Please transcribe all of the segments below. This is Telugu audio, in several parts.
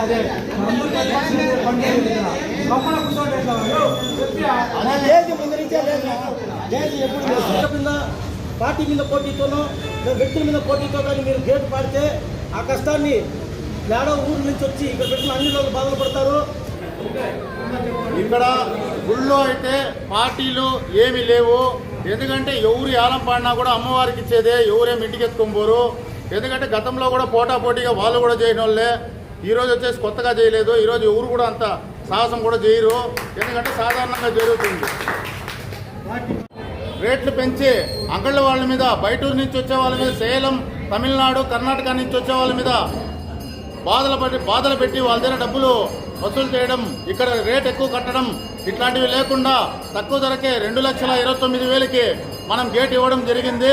పార్టీ మీద పార్టీ మీద పోటీతోనో లేదా వ్యక్తుల మీద పోటీతో కానీ మీరు గేటు పాడితే ఆ కష్టాన్ని ఏడో ఊరు నుంచి వచ్చి ఇక్కడ పెట్టిన అన్ని రోజులు బాధలు పడతారు. ఇక్కడ గుళ్ళో అయితే పార్టీలు ఏమీ లేవు. ఎందుకంటే ఎవరు ఏలం పాడినా కూడా అమ్మవారికి ఇచ్చేదే ఎవరేమి ఇంటికి ఎత్తుకోబోరు ఎందుకంటే గతంలో కూడా పోటా పోటీగా వాళ్ళు కూడా చేయని వాళ్ళే ఈరోజు వచ్చేసి కొత్తగా చేయలేదు. ఈరోజు ఎవరు కూడా అంత సాహసం కూడా చేయరు. ఎందుకంటే సాధారణంగా జరుగుతుంది. రేట్లు పెంచి అంగళ్ళ వాళ్ళ మీద బయటూరు నుంచి వచ్చే వాళ్ళ మీద సేలం తమిళనాడు కర్ణాటక నుంచి వచ్చే వాళ్ళ మీద బాధలు పడి బాధలు పెట్టి వాళ్ళ దగ్గర డబ్బులు వసూలు చేయడం ఇక్కడ రేట్ ఎక్కువ కట్టడం ఇట్లాంటివి లేకుండా తక్కువ ధరకే రెండు లక్షల ఇరవై తొమ్మిది వేలకి మనం గేట్ ఇవ్వడం జరిగింది.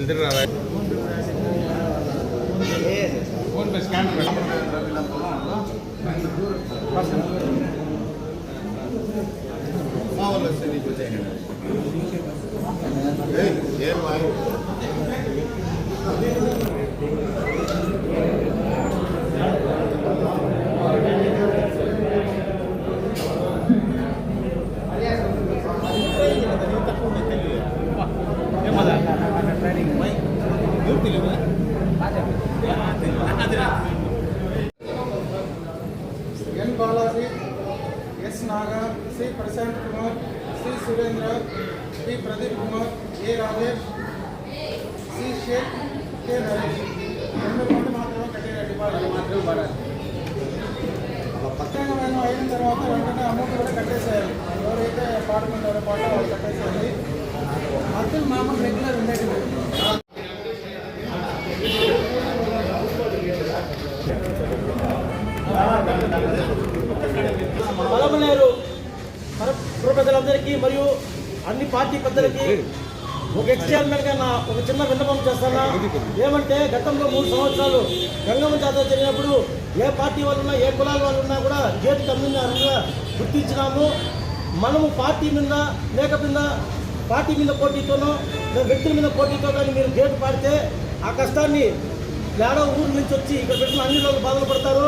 Nidhinarayanan N Balaji S Naga Sri Prashanth Kumar Sri Surendra Sri Pradeep Kumar A Rajesh Sri Shaik K Naresh. రెండు మంది మాత్రమే కట్టిన డిపాజిట్ మాత్రమే పడాలి పట్టణమైన అయిన తర్వాత వెంటనే అమౌంట్ కూడా కట్టేసేయాలి. ఎవరైతే పాడుకుంటారో పాట వాళ్ళు కట్టేసేయాలి. అర్థం మామూలు రెగ్యులర్ ఉండేది బలమనేరు మన పుర ప్రజలందరికీ మరియు అన్ని పార్టీ పెద్దలకి ఒక ఎక్స్టైర్మెంట్గా నా ఒక చిన్న విన్నపం చేస్తానా? ఏమంటే గతంలో మూడు సంవత్సరాలు గంగమ్మ జాతర జరిగినప్పుడు ఏ పార్టీ వాళ్ళు ఉన్నా ఏ కులాల వాళ్ళు ఉన్నా కూడా గేటు కమ్మింగా గుర్తించినాము. మనము పార్టీ మీద లేక మీద పార్టీ మీద పోటీతోనో లేదా వ్యక్తుల మీద పోటీతో కానీ మీరు గేటు పాడితే ఆ కష్టాన్ని ఏడో ఊరు నుంచి వచ్చి ఇక్కడ పెట్టిన అన్ని రోజులు బాధలు పడతారు.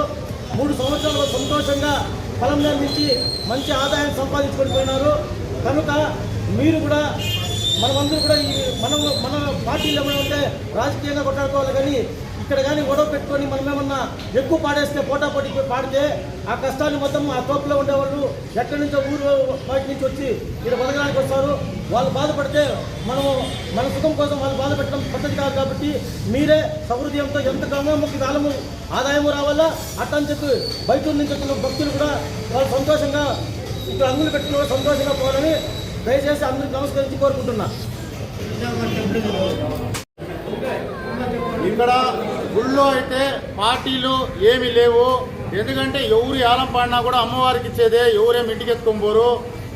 మూడు సంవత్సరాలు సంతోషంగా ఫలం నుంచి మంచి ఆదాయం సంపాదించుకొని పోయినారు. కనుక మీరు కూడా మనమందరూ కూడా ఈ మనం మన పార్టీలు ఏమైనా ఉంటే రాజకీయంగా కొట్లాడుకోవాలి కానీ ఇక్కడ కానీ గొడవ పెట్టుకొని మనం ఏమన్నా ఎక్కువ పాడేస్తే పోటా పోటీకి పాడితే ఆ కష్టాన్ని మొత్తం ఆ తోపులో ఉండేవాళ్ళు ఎక్కడి నుంచో ఊరు బయట నుంచి వచ్చి ఇక్కడ బతకడానికి వస్తారు. వాళ్ళు బాధపడితే మనం మన సుఖం కోసం వాళ్ళు బాధ పెట్టడం పద్ధతి కాదు కాబట్టి మీరే సహృదయంతో ఎంత గంగమ్మకి కాలము ఆదాయము రావాలా? అట్టని చెప్పి బయట నుంచి వచ్చిన భక్తులు కూడా వాళ్ళు సంతోషంగా ఇక్కడ అంగులు పెట్టుకుని సంతోషంగా పోవాలని దయచేసి అందరికి నమస్కరించి కోరుకుంటున్నా. ఇక్కడ గుళ్ళో అయితే పార్టీలు ఏమీ లేవు. ఎందుకంటే ఎవరు ఏలం పాడినా కూడా అమ్మవారికి ఇచ్చేదే ఎవరేమి ఇంటికి ఎత్తుకోబోరు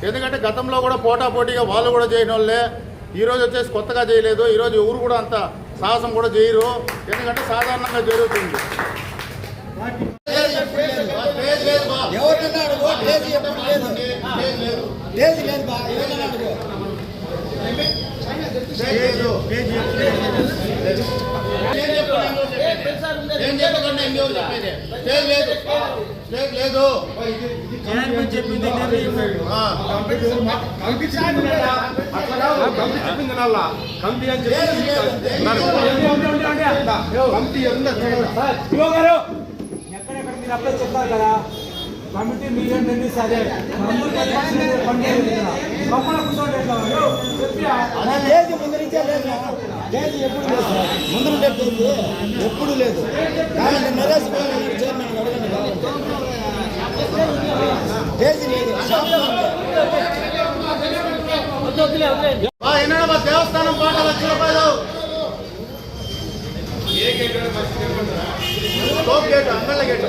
ఎందుకంటే గతంలో కూడా పోటా పోటీగా వాళ్ళు కూడా చేయని వాళ్ళే. ఈరోజు వచ్చేసి కొత్తగా చేయలేదు. ఈరోజు ఎవరు కూడా అంత సాహసం కూడా చేయరు. ఎందుకంటే సాధారణంగా జరుగుతుంది. ఎప్పుడు లేదు దేశం లేదు బా ఎవరికన్నా అని మీరు అప్లై చెప్తారు కదా కమిటీ కూర్చోండి చెప్పి అలా తేదీ ముందు నుంచే లేదు తేదీ ఎప్పుడు లేదు సార్ ముందు నుండే తేదీ ఎప్పుడు లేదు. నరేష్ చైర్మన్ అడగండి లేదు దేవస్థానం పాట లక్ష రూపాయలు. టోప్ గేట్ అంగళ్ళ గేట్.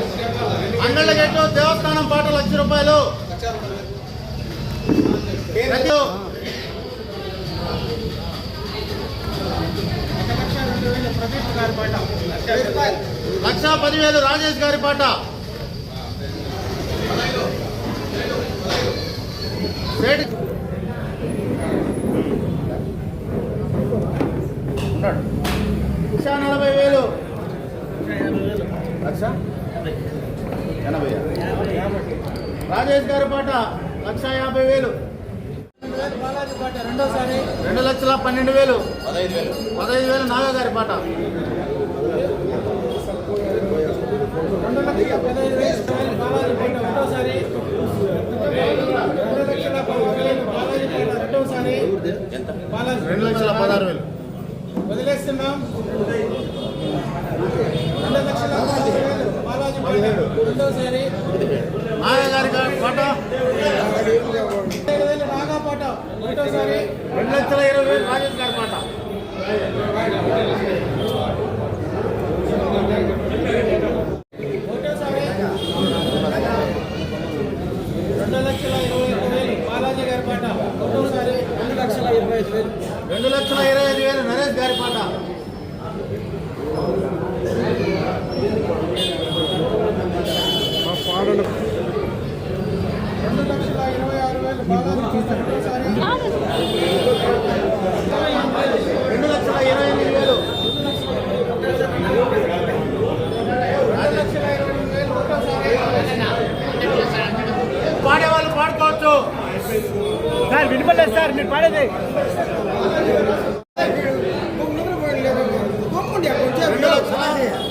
అంగళ్ళ దేవస్థానం పాట లక్ష రూపాయలు. పాట లక్ష పదివేలు రాజేష్ గారి పాట. రేటు లక్ష నలభై వేలు. లక్ష? ఎనభై రాజేష్ గారి పాట లక్ష యాభై వేలు. బాలాజీ పాట రెండోసారి రెండు లక్షల పన్నెండు వేలు. పదహైదు వేలు నాగ గారి పాట. రెండు లక్షల పదహారు వేలు. బాలాజీ పాట రెండోసారి బాలాజీ రెండు లక్షల పదహారు వేలు వదిలేస్తున్నాం రెండు లక్షల పదహారు వేలు బాలాజీ పాట రెండోసారి నాగ గారి పాట ఐదు వేలు నాగా పాట ఒకటోసారి రెండు లక్షల ఇరవై వేలు రాజేష్ గారి పాట ఒకటోసారి రెండు లక్షల ఇరవై ఒక్క వేలు బాలాజీ గారి పాట ఒకటోసారి రెండు లక్షల ఇరవై ఐదు వేలు. రెండు లక్షల ఇరవై ఐదు వేలు నరేష్ గారి పాట రెండు లక్షల ఇరవై ఆరు వేలు బాలాజీ పాట ఒకటోసారి రెండు లక్షల ఇరవై ఎనిమిది వేలు రెండు లక్షల ఇరవై ఎనిమిది వేలు ఒకటోసారి పాడేవాళ్ళు పాడుకోవచ్చు సార్ వినపడలేదు సార్ మీరు పాడేది.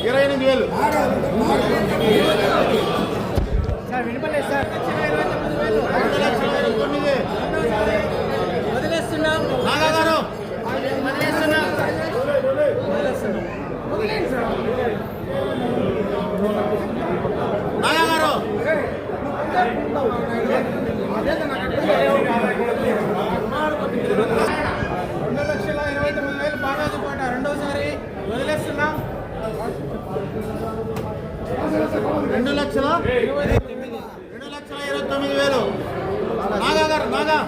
ఇరవై ఎనిమిది వేలు. సార్ వినపడలేదు సార్. రెండు లక్షల ఇరవై తొమ్మిది వదిలేస్తున్నాం నాగా గారు నాగా గారు రెండు లక్షల ఇరవై తొమ్మిది వేలు బాలాజీ పాట రెండోసారి వదిలేస్తున్నాం రెండు లక్షల రెండు లక్షల ఇరవై తొమ్మిది వేలు నాగా గారు నాగా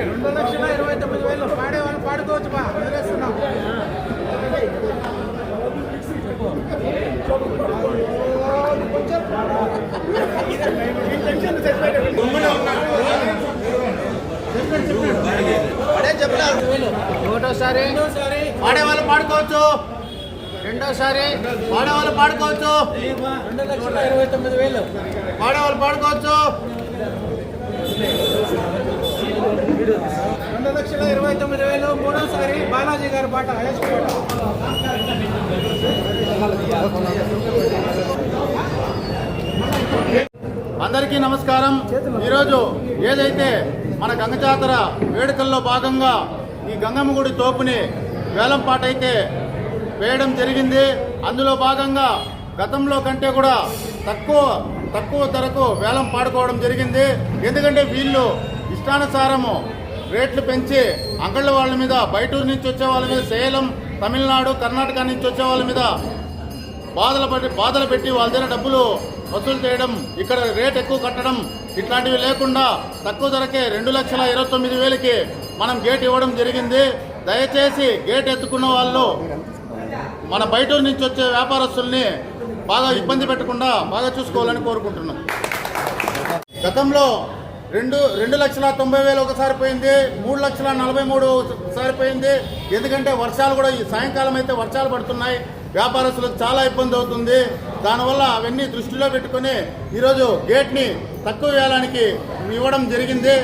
రెండు లక్షల ఇరవై తొమ్మిది వేలు పాడే వాళ్ళు పాడుకోవచ్చు బా వదిలేస్తున్నాం ఒకటోసారి రెండోసారి పాడేవాళ్ళు పాడుకోవచ్చు. రెండోసారి పాడేవాళ్ళు పాడుకోవచ్చు. రెండు ఇరవై తొమ్మిది వేలు పాడుకోవచ్చు. రెండు లక్షల ఇరవై తొమ్మిది వేలు మూడోసారి బాలాజీ గారి పాట హైయెస్ట్ పాట అందరికీ నమస్కారం. ఈరోజు ఏదైతే మన గంగ జాతర వేడుకల్లో భాగంగా ఈ గంగమ్మ గుడి తోపుని వేలం పాట అయితే వేయడం జరిగింది. అందులో భాగంగా గతంలో కంటే కూడా తక్కువ తక్కువ ధరకు వేలం పాడుకోవడం జరిగింది. ఎందుకంటే వీళ్ళు ఇష్టానుసారము రేట్లు పెంచి అంగళ్ళ వాళ్ళ మీద బయటూరు నుంచి వచ్చే వాళ్ళ మీద సేలం తమిళనాడు కర్ణాటక నుంచి వచ్చే వాళ్ళ మీద బాధలు పడి బాధలు పెట్టి వాళ్ళ దగ్గర డబ్బులు వసూలు చేయడం ఇక్కడ రేట్ ఎక్కువ కట్టడం ఇట్లాంటివి లేకుండా తక్కువ ధరకే రెండు లక్షల ఇరవై తొమ్మిది వేలకి మనం గేట్ ఇవ్వడం జరిగింది. దయచేసి గేట్ ఎత్తుకున్న వాళ్ళు మన బయట నుంచి వచ్చే వ్యాపారస్తుల్ని బాగా ఇబ్బంది పెట్టకుండా బాగా చూసుకోవాలని కోరుకుంటున్నాం. గతంలో రెండు రెండు లక్షల తొంభై వేలు ఒకసారి పోయింది మూడు లక్షల నలభై మూడు ఒకసారి పోయింది. ఎందుకంటే వర్షాలు కూడా ఈ సాయంకాలం అయితే వర్షాలు పడుతున్నాయి. వ్యాపారస్తులకు చాలా ఇబ్బంది అవుతుంది. దానివల్ల అవన్నీ దృష్టిలో పెట్టుకొని ఈరోజు గేట్ని తక్కువ వేయడానికి ఇవ్వడం జరిగింది.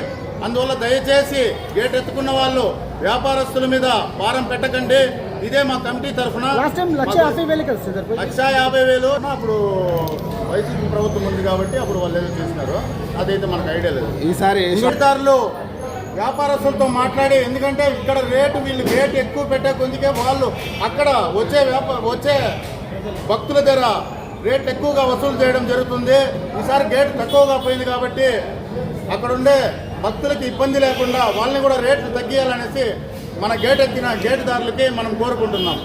అందువల్ల దయచేసి గేట్ ఎత్తుకున్న వాళ్ళు వ్యాపారస్తుల మీద భారం పెట్టకండి. ఇదే మా కమిటీ తరఫున లక్ష యాభై వేలు అప్పుడు వైసీపీ ప్రభుత్వం ఉంది కాబట్టి అప్పుడు వాళ్ళు ఏదో చేసినారు. అదైతే మనకు ఐడియా లేదు. ఈసారి అంగడిదారులు వ్యాపారస్తులతో మాట్లాడి ఎందుకంటే ఇక్కడ రేటు వీళ్ళు రేటు ఎక్కువ పెట్టే కొందుకే వాళ్ళు అక్కడ వచ్చే వ్యాపార వచ్చే భక్తుల దగ్గర రేట్ ఎక్కువగా వసూలు చేయడం జరుగుతుంది. ఈసారి గేట్ తక్కువగా పోయింది కాబట్టి అక్కడ ఉండే భక్తులకి ఇబ్బంది లేకుండా వాళ్ళని కూడా రేట్లు తగ్గియాలనేసి మన గేట్ ఎక్కిన గేటుదారులకి మనం కోరుకుంటున్నాం.